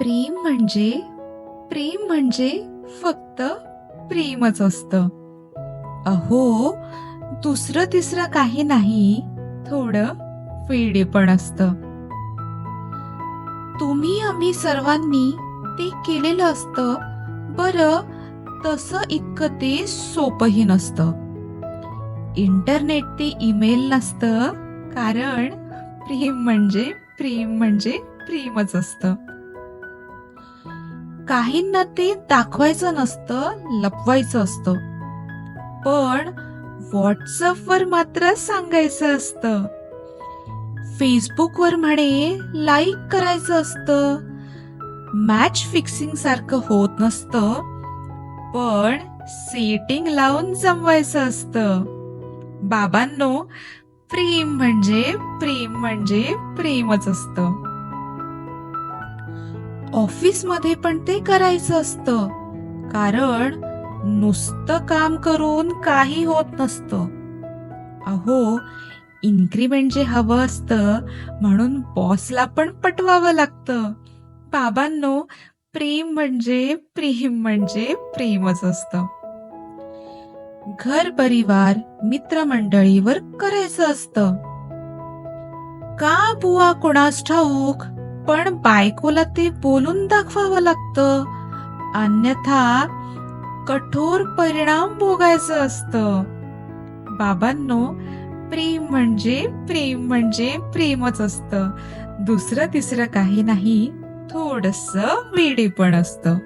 प्रेम म्हणजे प्रेम म्हणजे फक्त प्रेमच असतं. अहो दुसरं तिसरं काही नाही थोडं फेडे पण असतं. तुम्ही आम्ही सर्वांनी ते केलेलं असतं बरं तसं इतकं ते सोपंही नसतं. इंटरनेट ते ईमेल नसतं कारण प्रेम म्हणजे प्रेम म्हणजे प्रेमच असतं. काहींना ते दाखवायचं नसतं लपवायचं असतं. पण व्हॉट्सअपवर मात्र सांगायचं असतं. फेसबुकवर म्हणे लाईक करायचं असतं. मॅच फिक्सिंग सारखं होत नसतं पण सेटिंग लावून जमवायचं असतं. बाबांनो प्रेम म्हणजे प्रेम म्हणजे प्रेमच असतं. ऑफिसमध्ये पण ते करायचं असतं. कारण नुसतं काम करून काही होत नसतं. अहो इन्क्रीमेंट जे हवं असतं म्हणून बॉसला पण पटवावं लागतं. बाबांनो प्रेम म्हणजे प्रेम म्हणजे प्रेमच असतं. घर परिवार मित्रमंडळीवर करायचं असतं. का बुवा कोणास ठाऊक? पण बायकोला ते बोलून दाखवावं लागतं. अन्यथा कठोर परिणाम भोगायचं असतं. बाबांनो प्रेम म्हणजे प्रेम म्हणजे प्रेमच असतं. दुसरं तिसरं काही नाही थोडस वेडे पण असतं.